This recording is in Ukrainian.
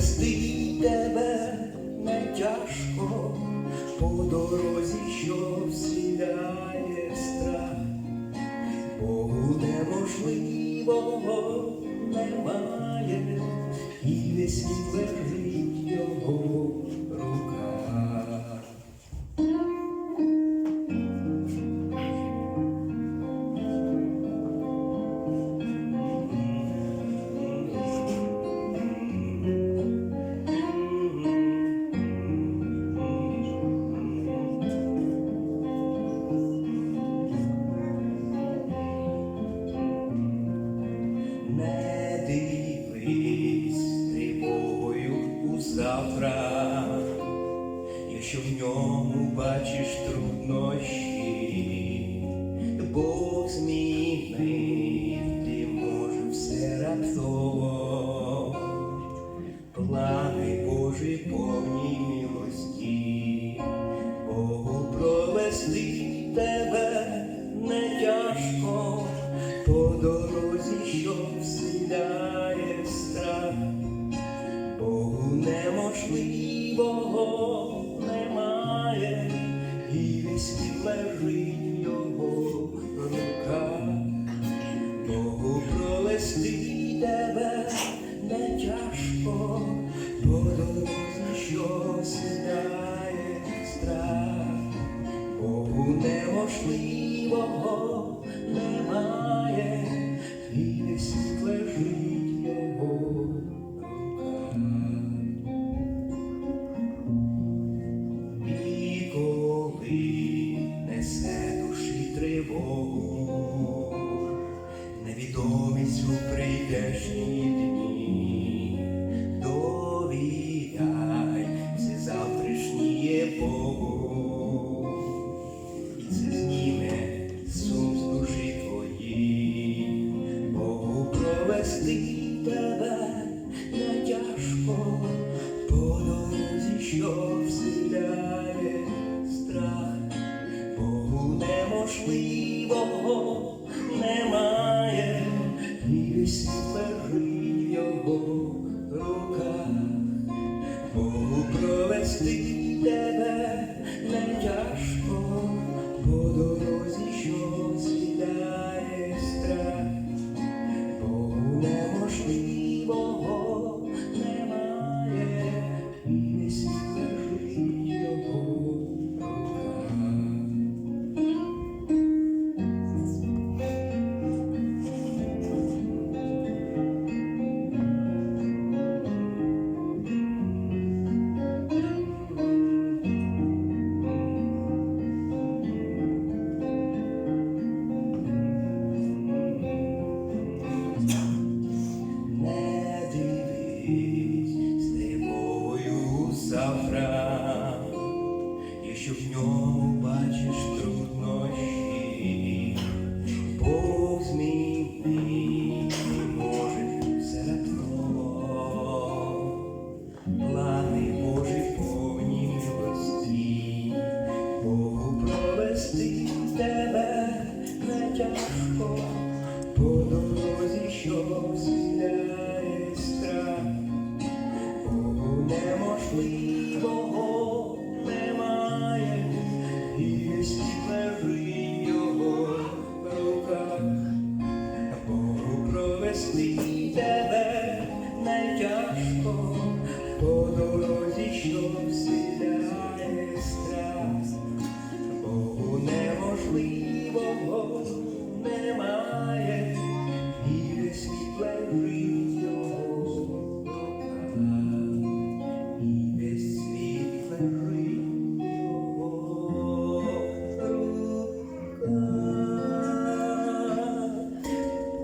провести тебе не тяжко по дорозі, що вселяє страх. Богу неможливого немає, і весь світ в ньому бачиш труднощі, Бог змінив, ти може все раптово, плани Божі повні милості, Богу провести тебе не тяжко. По дорозі, що вселяє страх, Богу неможливого світ лежить в його руках. Богу пролести тебе не тяжко, по невідомість прийдешні дні, довіряй, все завтрашнє Богу, і це сум з душі твої, Богу провести тебе не тяжко по дорозі, що вселяє страх, Богу неможливого весь лежить його якщо в ньому бачиш труднощі, Бог змінить може все раптово. Плани Божі повні милості, Богу провести тебе не тяжко, по дорозі, що тебе